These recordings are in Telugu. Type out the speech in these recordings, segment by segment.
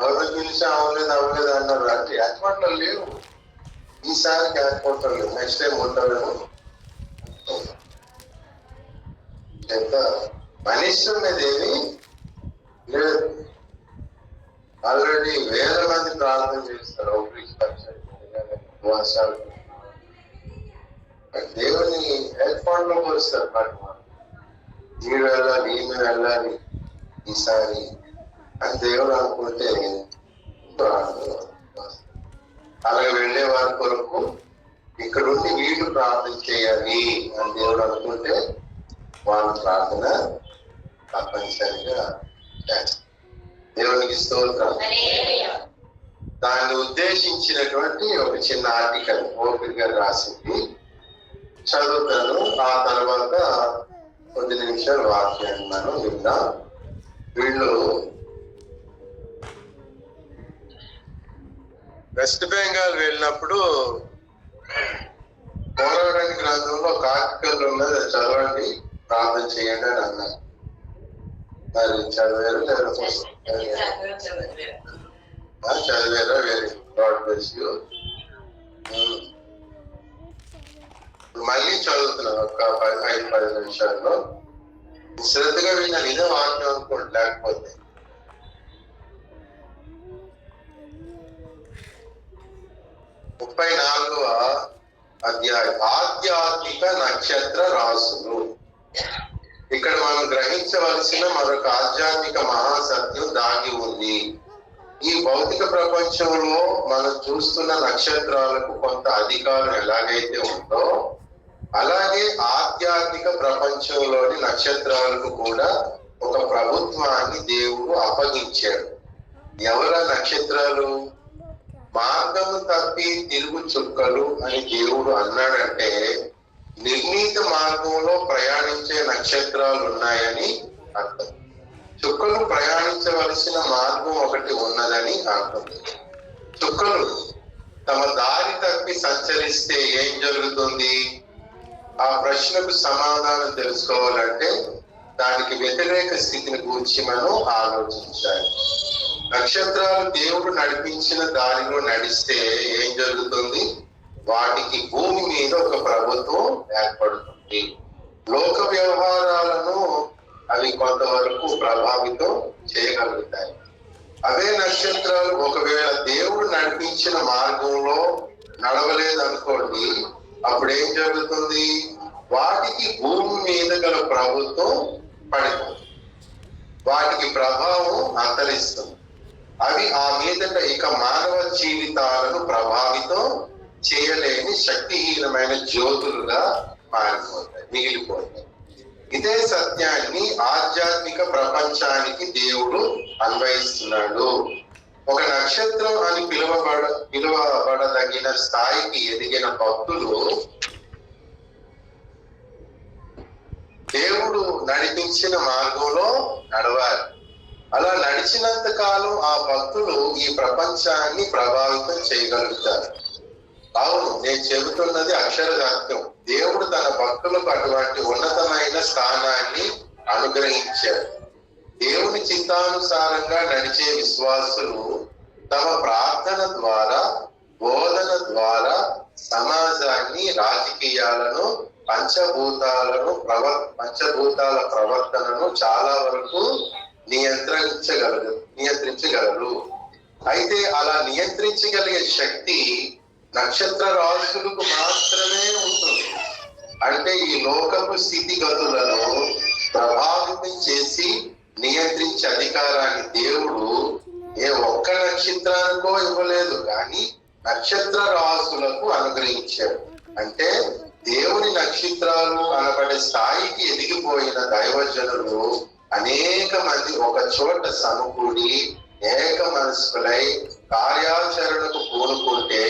ఎవరు పిలిచి అవ్వలేదు అవ్వలేదు అన్నారు. అంటే ఏర్పాట్లు లేవు. ఈసారికి ఏర్పాట్లు లేవు నెక్స్ట్ టైం ఉంటారేమో? ఎంత? మనిషి లేదు. ఆల్రెడీ వేల మంది ప్రార్థన చేస్తారు. ఉపవాసాలు దేవుని ఏర్పాట్లో వస్తారు మాట మీరు వెళ్ళాలి నేను వెళ్ళాలి. ఈసారి అది దేవుడు అనుకుంటే అలాగే వెళ్ళే వారి కొరకు ఇక్కడ ఉండి వీళ్ళు ప్రార్థన చేయాలి అని దేవుడు అనుకుంటే వాళ్ళ ప్రార్థన తప్పనిసరిగా దేవునికి స్తోత్రం. దాన్ని ఉద్దేశించినటువంటి ఒక చిన్న ఆర్టికల్ ఓపిక రాసింది. చదువుతాను. ఆ తర్వాత కొద్ది నిమిషాలు వాక్యాన్ని మనం విందాం. వీళ్ళు వెస్ట్ బెంగాల్ వెళ్ళినప్పుడు పోలవరం గ్రంథంలో ఒక ఆర్టికల్ ఉన్నది అది చదవండి ప్రార్థన చేయండి అని అన్నారు. మరి చదివారు లేదా ఆ, చదివారా వెరీ? గాడ్ బ్లెస్ యూ మళ్ళీ చదువుతున్నాను ఒక పది ఐదు పది నిమిషాల్లో. శ్రద్ధగా విన్నాను ఇదే వాక్యం అనుకోండి లేకపోతే. ముప్పై నాలుగవ అధ్యాయం. ఆధ్యాత్మిక నక్షత్ర రాసులు. ఇక్కడ మనం గ్రహించవలసిన మరొక ఆధ్యాత్మిక మహాసత్యం దాగి ఉంది. ఈ భౌతిక ప్రపంచంలో మనం చూస్తున్న నక్షత్రాలకు కొంత అధికారం ఎలాగైతే ఉందో అలాగే ఆధ్యాత్మిక ప్రపంచంలోని నక్షత్రాలకు కూడా ఒక ప్రభుత్వాన్ని దేవుడు అప్పగించాడు. ఎవరా నక్షత్రాలు? మార్గము తప్పి తిరుగు చుక్కలు అని దేవుడు అన్నాడంటే నిర్ణీత మార్గంలో ప్రయాణించే నక్షత్రాలు ఉన్నాయని అర్థం. చుక్కలు ప్రయాణించవలసిన మార్గం ఒకటి ఉన్నదని అర్థం. చుక్కలు తమ దారి తప్పి సంచరిస్తే ఏం జరుగుతుంది? ఆ ప్రశ్నకు సమాధానం తెలుసుకోవాలంటే దానికి వ్యతిరేక స్థితిని గురించి మనం ఆలోచించాలి. నక్షత్రాలు దేవుడు నడిపించిన దారిలో నడిస్తే ఏం జరుగుతుంది? వాటికి భూమి మీద ఒక ప్రభుత్వం ఏర్పడుతుంది. లోక వ్యవహారాలను అవి కొంతవరకు ప్రభావితం చేయగలుగుతాయి. అవే నక్షత్రాలు ఒకవేళ దేవుడు నడిపించిన మార్గంలో నడవలేదనుకోండి అప్పుడు ఏం జరుగుతుంది? వాటికి భూమి మీద గల ప్రభుత్వం పడిపోతుంది. వాటికి ప్రభావం అంతరిస్తుంది. అవి ఆ మీదట ఇక మానవ జీవితాలను ప్రభావితం చేయలేని శక్తిహీనమైన జ్యోతులుగా మారిపోతాయి మిగిలిపోతాయి. ఇదే సత్యాన్ని ఆధ్యాత్మిక ప్రపంచానికి దేవుడు అన్వయిస్తున్నాడు. ఒక నక్షత్రం అని పిలువబడ పిలువబడదగిన స్థాయికి ఎదిగిన భక్తులు దేవుడు నడిపించిన మార్గంలో నడవాలి. అలా నడిచినంత కాలం ఆ భక్తులు ఈ ప్రపంచాన్ని ప్రభావితం చేయగలుగుతారు. అవును నేను చెబుతున్నది అక్షర సత్యం దేవుడు తన భక్తులకు అటువంటి ఉన్నతమైన స్థానాన్ని అనుగ్రహించాడు. దేవుని చింతానుసారంగా నడిచే విశ్వాసులు తమ ప్రార్థన ద్వారా బోధన ద్వారా సమాజాన్ని రాజకీయాలను పంచభూతాలను ప్రవ పంచభూతాల ప్రవర్తనను చాలా వరకు నియంత్రించగలరు నియంత్రించగలరు. అయితే అలా నియంత్రించగలిగే శక్తి నక్షత్ర రాశులకు మాత్రమే ఉంటుంది. అంటే ఈ లోకపు స్థితిగతులను ప్రభావితం చేసి నియంత్రించే అధికారాన్ని దేవుడు ఏ ఒక్క నక్షత్రానికో ఇవ్వలేదు కానీ నక్షత్ర రాశులకు అనుగ్రహించాడు. అంటే దేవుని నక్షత్రాలు అనబడే స్థాయికి ఎదిగిపోయిన దైవజనులు అనేక మంది ఒక చోట సమకూడి ఏక మనస్కులై కార్యాచరణకు పూనుకుంటే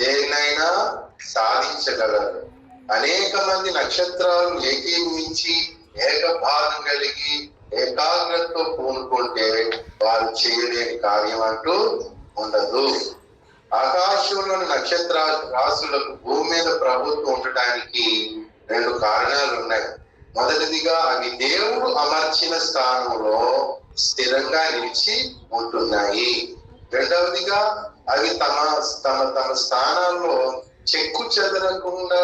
దేన్నైనా సాధించగలరు. అనేక మంది నక్షత్రాలు ఏకీమించి ఏకభాగం కలిగి ఏకాగ్రతతో పూనుకుంటే వారు చేయలేని కార్యం అంటూ ఉండదు. ఆకాశంలోని నక్షత్ర రాశులకు భూమి మీద ప్రభుత్వం ఉండటానికి రెండు కారణాలు ఉన్నాయి. మొదటిదిగా అవి దేవుడు అమర్చిన స్థానంలో స్థిరంగా నిలిచి ఉంటున్నాయి. రెండవదిగా అవి తమ తమ తమ స్థానాల్లో చెక్కు చెదరకుండా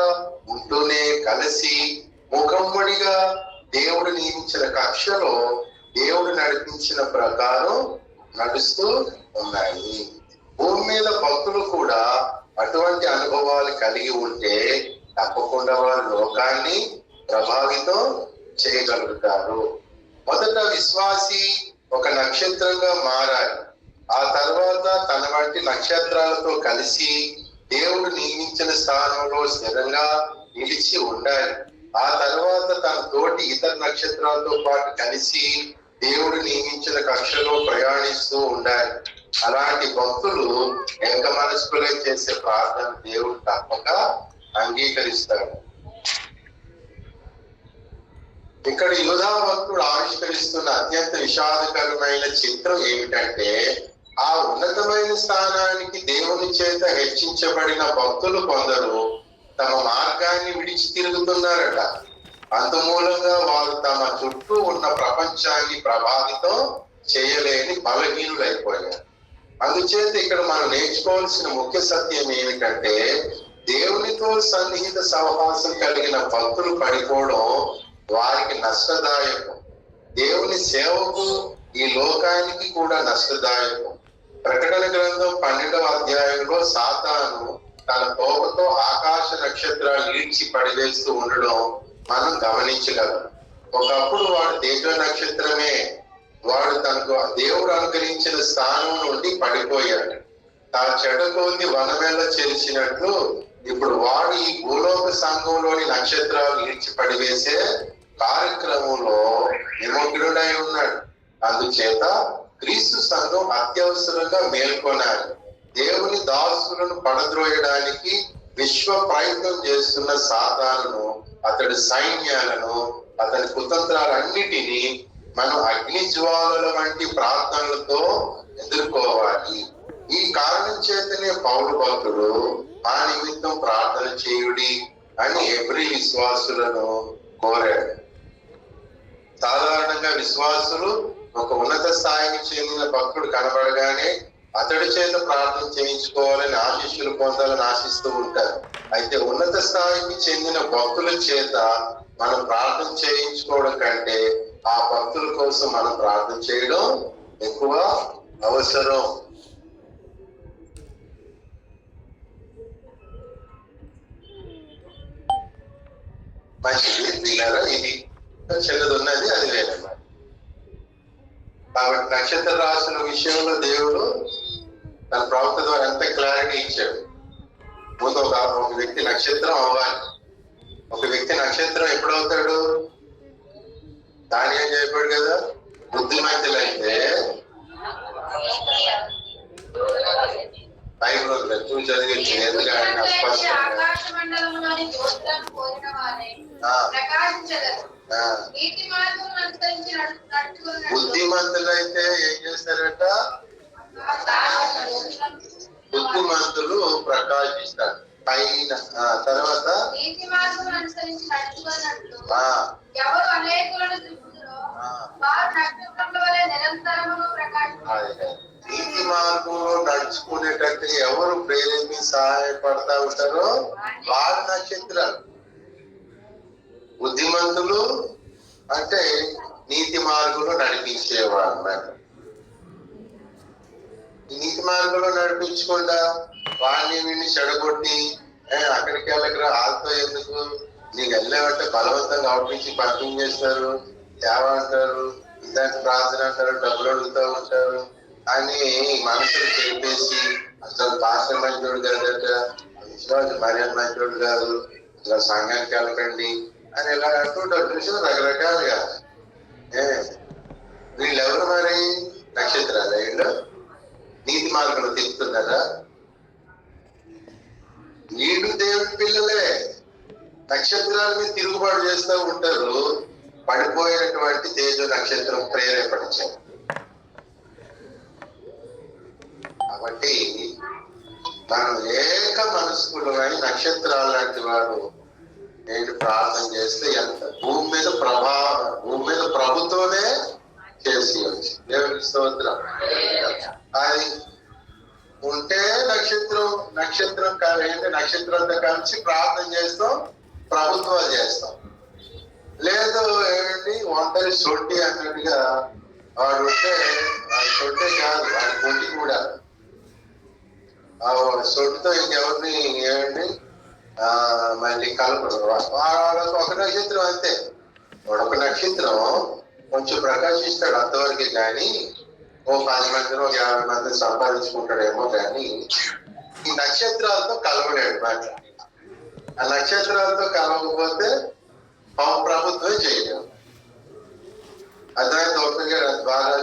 ఉంటూనే కలిసి ముఖమ్మడిగా దేవుడు నియమించిన కక్షలో దేవుడు నడిపించిన ప్రకారం నడుస్తూ ఉన్నాయి. భూమి మీద భక్తులు కూడా అటువంటి అనుభవాలు కలిగి ఉంటే తప్పకుండా వారు లోకాన్ని ప్రభావితం చేయగలుగుతారు. మొదట విశ్వాసి ఒక నక్షత్రంగా మారాలి. ఆ తర్వాత తన వంటి నక్షత్రాలతో కలిసి దేవుడు నియమించిన స్థానంలో స్థిరంగా నిలిచి ఉండాలి. ఆ తర్వాత తన తోటి ఇతర నక్షత్రాలతో పాటు కలిసి దేవుడు నియమించిన కక్షలో ప్రయాణిస్తూ ఉండాలి. అలాంటి భక్తులు ఏక మనస్కులై చేసే ప్రార్థన దేవుడు తప్పక అంగీకరిస్తాడు. ఇక్కడ యోధా భక్తుడు ఆవిష్కరిస్తున్న అత్యంత విషాదకరమైన చిత్రం ఏమిటంటే ఆ ఉన్నతమైన స్థానానికి దేవుని చేత హెచ్చించబడిన భక్తులు కొందరు తమ మార్గాన్ని విడిచి తిరుగుతున్నారట. అందుమూలంగా వారు తమ చుట్టూ ఉన్న ప్రపంచాన్ని ప్రభావితం చేయలేని బలహీనులైపోయారు. అందుచేత ఇక్కడ మనం నేర్చుకోవాల్సిన ముఖ్య సత్యం ఏమిటంటే దేవునితో సన్నిహిత సహవాసం కలిగిన భక్తులు పడిపోవడం వారికి నష్టదాయకం. దేవుని సేవకు ఈ లోకానికి కూడా నష్టదాయకం. ప్రకటన గ్రంథం పన్నెండవ అధ్యాయంలో సాతాను తన తోకతో ఆకాశ నక్షత్రాలు ఈడ్చి పడివేస్తూ ఉండడం మనం గమనించగలం. ఒకప్పుడు వాడు దేవ నక్షత్రమే. వాడు తనకు దేవుడు అనుగ్రహించిన స్థానం నుండి పడిపోయాడు. తా చెడకోంది వనమేళ చేర్చినట్లు ఇప్పుడు వాడు ఈ భూలోక సంఘంలోని నక్షత్రాలు ఈడ్చి పడివేసే కార్యక్రమంలో నిమగ్నుడై ఉన్నాడు. అందుచేత క్రీస్తు సంఘం అత్యవసరంగా మేల్కొనాలి. దేవుని దాసులను పడద్రోయడానికి విశ్వ ప్రయత్నం చేస్తున్న సాతాను అతడి సైన్యాలను అతని కుతంత్రాలన్నిటినీ మనం అగ్ని జ్వాలల వంటి ప్రార్థనలతో ఎదుర్కోవాలి. ఈ కారణం చేతనే పౌరు భక్తుడు మా నిమిత్తం ప్రార్థన చేయుడి అని ఎవ్రి విశ్వాసులను కోరాడు. సాధారణంగా విశ్వాసులు ఒక ఉన్నత స్థాయికి చెందిన భక్తుడు కనబడగానే అతడి చేత ప్రార్థన చేయించుకోవాలని ఆశీస్సులు పొందాలని ఆశిస్తూ ఉంటారు. అయితే ఉన్నత స్థాయికి చెందిన భక్తుల చేత మనం ప్రార్థన చేయించుకోవడం కంటే ఆ భక్తుల కోసం మనం ప్రార్థన చేయడం ఎక్కువ అవసరం. మంచిది ఇది? చిన్నది ఉన్నది అది లేదన్నమాట కాబట్టి నక్షత్ర రాసిన విషయంలో దేవుడు తన ప్రవక్త ద్వారా ఎంత క్లారిటీ ఇచ్చాడు. ముందు ఒక ఒక వ్యక్తి నక్షత్రం అవ్వాలి. ఒక వ్యక్తి నక్షత్రం ఎప్పుడవుతాడు దాని ఏం చెప్పాడు కదా? బుద్ధిమంతులైతే బైబిల్ రోజులు చూసి చదివించి ఎందుకంటే అస్పష్టంగా ప్రకాశించగలరు. బుద్ధిమంతులైతే ఏం చేస్తారట? బుద్ధిమంతులు ప్రకాశిస్తారు. పైన తర్వాత? నీతి మార్గంలో నడుచుకునేటట్టు ఎవరు ప్రేరేపి సహాయపడతా ఉంటారో? వారి నక్షత్రాలు. బుద్ధిమంతులు అంటే నీతి మార్గంలో నడిపించేవారు అన్నమాట నీతి మార్గంలో నడిపించకుండా వాడిని వీడిని చెడగొట్టి అక్కడికి వెళ్ళకరా వాళ్ళతో ఎందుకు? నీకు వెళ్ళేవంటే బలవంతంగా అవుట్రించి పంపింగ్ చేస్తారు సేవ అంటారు ఇలాంటి ప్రార్థన అంటారు డబ్బులు అడుగుతూ ఉంటారు అని మనసులు చెప్పేసి అసలు పాస్టర్ మంచోడు కాదట విశ్వాస మర్యాద మంచోడు కాదు అసలు సంఘానికి వెళ్ళకండి అని ఇలా అంటుంటారు చూసిన రకరకాలుగా. ఏ వీళ్ళెవరు మరి? నక్షత్రాలు వీళ్ళు నీతి మార్గంలో తిప్పుతున్నారా వీళ్ళు దేవుడి పిల్లలే. నక్షత్రాల మీద తిరుగుబాటు చేస్తూ ఉంటారు. పడిపోయినటువంటి తేజ నక్షత్రం ప్రేరేపడించారు కాబట్టి మనం ఏక మనస్కులు కానీ నక్షత్రాలు లాంటి వాడు నేను ప్రార్థన చేస్తే ఎంత? భూమి మీద ప్రభా భూమి మీద ప్రభుత్వమే చేసి స్తోత్రం. అది ఉంటే నక్షత్రం నక్షత్రం ఏంటి? నక్షత్రంతో కలిసి ప్రార్థన చేస్తాం ప్రభుత్వాలు చేస్తాం. లేదు ఏంటి ఒంటరి సొట్టి అన్నట్టుగా వాడు ఉంటే వాడి సొట్టే కాదు వాడి పొట్టి కూడా. ఆ సొట్టుతో ఇంకెవరిని ఏమండి? మళ్ళీ కలపడు. వా- ఒక నక్షత్రం అంతే. ఒక నక్షత్రం కొంచెం ప్రకాశిస్తాడు అంతవరకే కానీ ఓ పది మందిని ఒక యాభై మంది సంపాదించుకుంటాడేమో కానీ ఈ నక్షత్రాలతో కలవలేడు మాట. ఆ నక్షత్రాలతో కలవకపోతే పవన్ ప్రభుత్వం చేయలేము అర్థమైంది ఓపెన్ గారు బాగా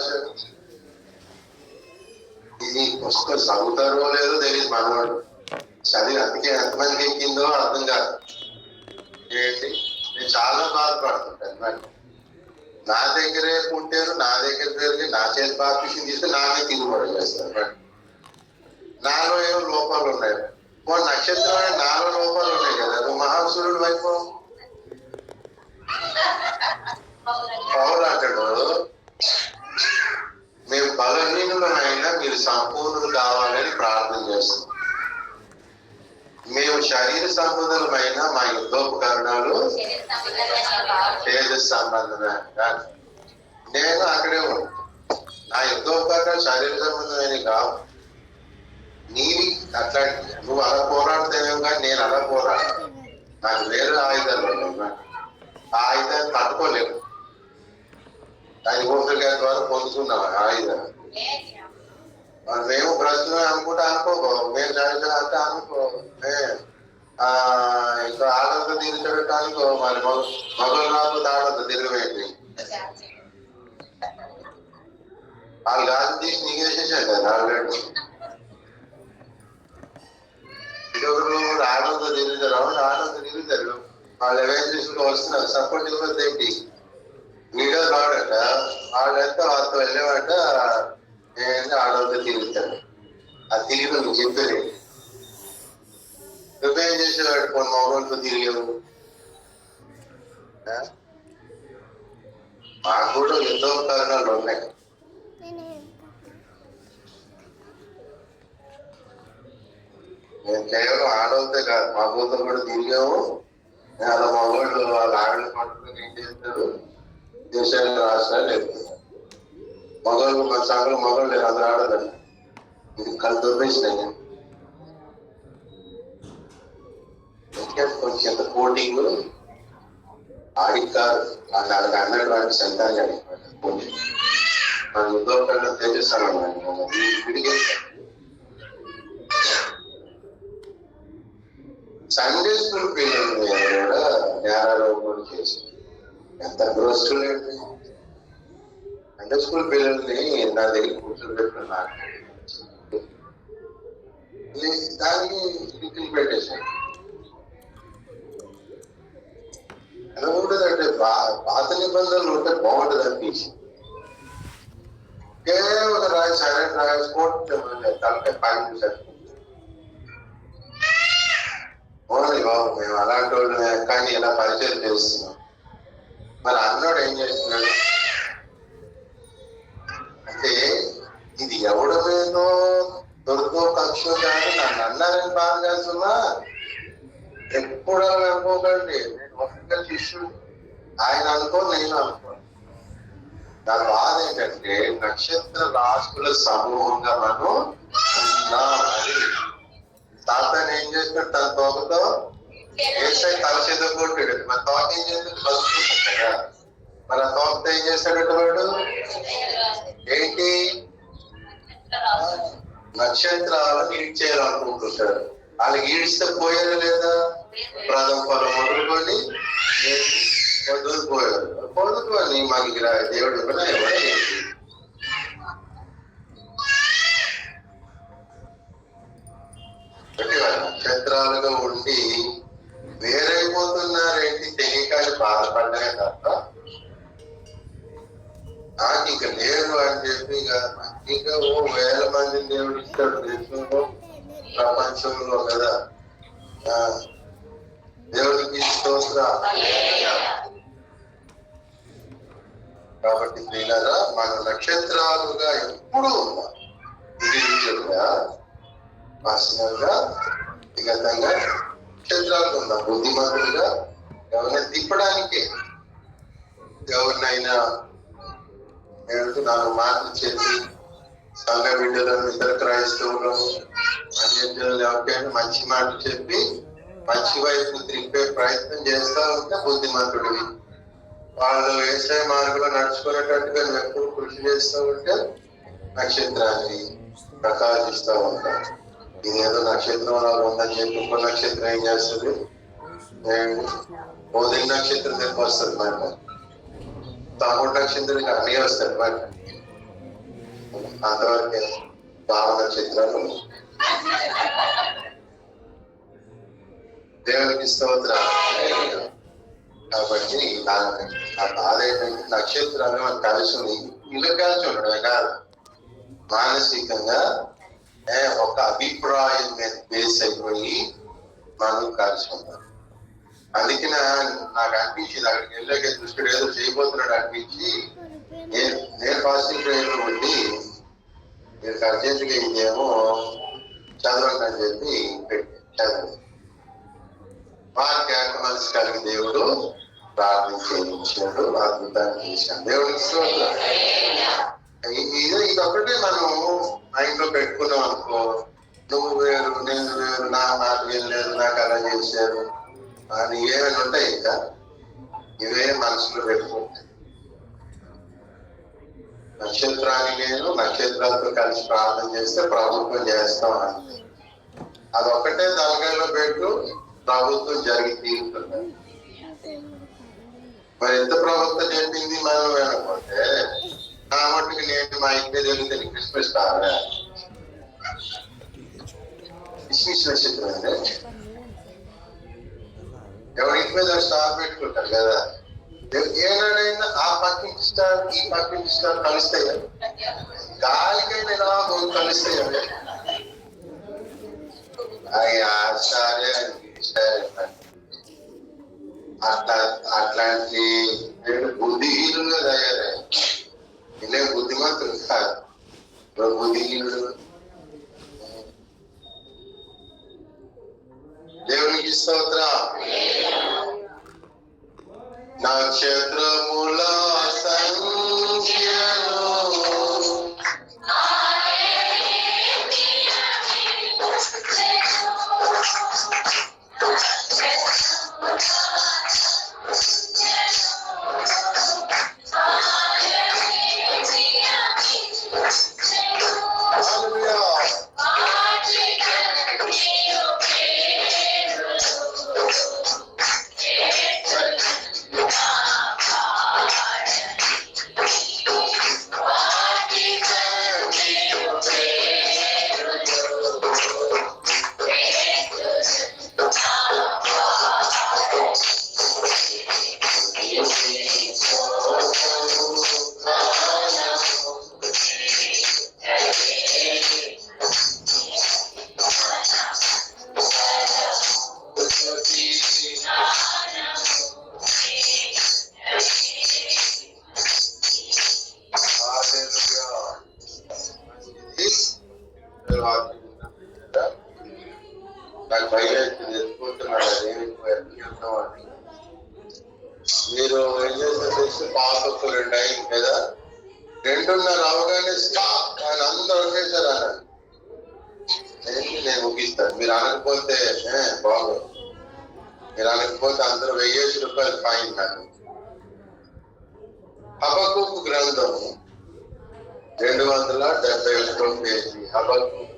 ఇది పుస్తకం చదువుతారో లేదో తెలియదు మనవాడు. చదివి అందుకే ఎంతమందికి ఎక్కిందో అర్థం కాదు. ఏంటి? నేను చాలా బాధపడుతుంటాను మరి నా దగ్గరే పుట్టారు నా దగ్గర జరిగి నా చేతి పాపిషన్ తీస్తే నామే తిరుగుబడి చేస్తారు మరి నాలో ఏమో లోపాలు ఉన్నాయి. ఓ నక్షత్రం అనే నాలో లోపాలు ఉన్నాయి కదా నువ్వు మహాసురుడు వైపు? పౌరు అంటాడు మేము అయినా మీరు సంపూర్ణులు కావాలని ప్రార్థన చేస్తున్నాం. మేము శరీర సంబంధమైన మా యుద్ధోపకరణాలు తేజస్ సంబంధమైన నేను అక్కడే ఉంటాను నా యుద్ధోపకరణాలు శరీర సంబంధమైన కావు. నీవి అట్లా నువ్వు అలా పోరాడుతావేమో కానీ నేను అలా పోరాడు నాకు వేరే ఆయుధాలు ఆ ఆయుధాన్ని పట్టుకోలేము దాని ఓటర్ గారి ద్వారా పొందుకున్నాం ఆయుధాలు మేము ప్రస్తుతం అనుకుంటా అనుకోకో మేము చదివిన అంటే అనుకో ఇంకా ఆడంతో తీర్చబెట్టు మరి మగలు రాకపోతే ఆడంతో తిరగబెట్టి వాళ్ళు గాలి తీసి నీకేసేసాడు కదా ఆల్రెడీ. ఇంకొకరు ఆడంతో తిరుగుతారు అవును ఆడంతో తిరుగుతారు వాళ్ళు ఎవరైనా తీసుకుని వస్తున్నారు. సపోర్ట్ ఇవ్వదు ఏంటి? వీడియో రాడట వాళ్ళంతా వాళ్ళతో వెళ్ళేవాట ఏంటంటే ఆడవాళ్ళతో తిరుగుతాడు ఆ తిరిగి నువ్వు చెప్పేది. నువ్వేం చేసేవాడు కొన్ని మొగలతో తిరిగావు? మాకు కూడా ఎంతో కారణాలు ఉన్నాయి. మేము కేవలం ఆడవాళ్ళతో కాదు మా కూతురు కూడా తిరిగాము అలా మగవాళ్ళు వాళ్ళ ఆడలు పట్టుకుని ఏం చేస్తారు? దేశాలు రాష్ట్రాలు వెళ్తున్నారు మగవాళ్ళు మన సంఘం మగవాళ్ళు లేరు అందరూ ఆడదండి ఇది కళ్ళు దొబ్బేసినాయి కొంచెం ఎంత కోటింగ్? ఆడికి కాదు. అన్నాడు వాళ్ళకి వాడికి సంతానం అడిగి కోటింగ్ మన ఉద్యోగంలో తేజస్సాను విడిగే సండే స్కూల్ పిల్లలు కూడా నేరాలు చేసి. ఎంత గ్రోస్ స్టూడెంట్. స్కూల్ పిల్లల్ని నా దగ్గర కూర్చోబెట్టుకుని నాకు దానికి టిక్కులు పెట్టేశాను ఎలా ఉంటుందంటే పా- పాత నిబంధనలు ఉంటే బాగుంటుంది అనిపించింది కేవలం రాయి సైలెంట్ రాసుకోవడం తలకాయ పని సరిపోతుంది ఓన్లీ బాబు మేము అలాంటి వాళ్ళమే కానీ ఇలా పరిచయం చేస్తున్నాం మరి అన్నోడు ఏం చేస్తున్నాడు అంటే ఇది ఎవడు మీదో దొరికో కక్ష కాదు నన్ను అన్నారని బాగా చేస్తున్నా ఎప్పుడు అలా అనుకోకండి నేను ఒక్క శిష్యుడు. ఆయన అనుకో నేను అనుకో నా బాధ ఏంటంటే నక్షత్ర రాశుల సమూహంగా మనం ఉన్నాం అది తాతని ఏం చేస్తాడు తన తోకతో? ఏసై తల కొట్టాడు. మన తోక ఏం చేస్తాడు? బతుకుంటాడు కదా. మన తోట ఏం చేస్తాడు వాడు? ఏంటి? నక్షత్రాలను ఈడ్చేయాలనుకుంటుంటాడు వాళ్ళకి ఈడిస్తే పోయారు లేదా? ప్రథమ ఫలం మొదలుకొని వదులుకోయారు వదులుకొని మనకి దేవుడు ఇవ్వలే, ఇవ్వలే. వేల దేవుడు ఇస్తాడు దేశంలో ప్రపంచంలో కదా దేవుడికి స్తోత్ర కాబట్టి ప్రియులారా మన నక్షత్రాలుగా ఎప్పుడు ఉన్నాం. ఇది పర్సనల్గా వ్యక్తిగతంగా నక్షత్రాలు ఉందాం బుద్ధిమంతులుగా ఎవరిని తిప్పడానికి. ఎవరినైనా నేను నాలుగు మాటలు చెప్పి సంఘ బిడ్డలను ఇతర క్రైస్తవులను అన్యజనులు మంచి మాటలు చెప్పి మంచి వైపు తిప్పే ప్రయత్నం చేస్తా ఉంటే బుద్ధిమంతుడివి. వాళ్ళు వ్యవసాయ మార్గంలో నడుచుకునేటట్టుగా నువ్వు ఎప్పుడు కృషి చేస్తూ ఉంటే నక్షత్రాన్ని ప్రకాశిస్తూ ఉంటాం ఇదేదో నక్షత్రం లాగా ఉందని చెప్పి ఇంకో నక్షత్రం ఏం చేస్తుంది? ఉదయం నక్షత్రం దగ్గర వస్తుంది మాట తమ్ముడు నక్షత్రం అన్నీ వస్తాయి మాట అంతవరకే భావ నక్షత్రాలు దేవునికి స్తోత్ర కాబట్టి నా నా బాధ ఏంటంటే నక్షత్రాలు మనం కలిసి ఉంది. ఇల్లు కలిసి ఉండడమే కాదు. మానసికంగా ఏ, ఒక అభిప్రాయం మీద బేస్ అయిపోయి మనం కలిసి ఉంటాం అందుకే నా- నాకు అనిపించింది అక్కడికి వెళ్ళాక దృష్టిలో ఏదో చేయబోతున్నాడు అనిపించి నేను నేను పాజిటివ్ ప్రేయర్ ఉండి నేను అర్జెంట్గా ఇదేమో చదవండి అని చెప్పి పెట్టి చదవండి ఏక మనసు కలిగి దేవుడు ప్రార్థన చేయించాడు అద్భుతాన్ని చేశాడు. దేవుడికి స్తోత్రం. ఇ- ఇది ఇదొకటే మనం మైండ్లో పెట్టుకున్నాం అనుకో నువ్వు వేరు నేను వేరు నా నాకు వెళ్ళలేదు నాకు అలా చేశారు అని ఏమైనా ఉంటాయి ఇంకా? ఇవే మనసులో పెట్టుకుంటాయి. నక్షత్రాన్ని నేను నక్షత్రాలతో కలిసి ప్రార్థన చేస్తే ప్రభుత్వం చేస్తాం అంతే అదొక్కటే తలకాయలో పెట్టు ప్రభుత్వం జరిగి తీరుతుంది. మరి ఎంత ప్రభుత్వం చెప్పింది మనం అనుకుంటే నా మట్టుకు నేను మా ఇంటి జరిగితే క్రిస్మస్ కాదా క్రిస్మస్ నక్షత్రం అంటే ఎవరింటి మీద స్టార్ పెట్టుకుంటారు కదా? ఏ- ఏనాడైనా ఆ పక్కింటి స్టార్ ఈ పక్కింటి స్టార్ కలుస్తాయి గాలికైనా ఇలా మూడు కలుస్తాయి అవి. అయ్యా సరే సరే అట్లా అట్లాంటి రెండు బుద్ధిహీనులుగా తయారయ్యారు ఇదే బుద్ధిమంతులు కాదు ఇప్పుడు బుద్ధిహీనుడు హబక్కు గ్రంథము రెండు వందల డెబ్బై ఒకటో పేజీ. హబక్కు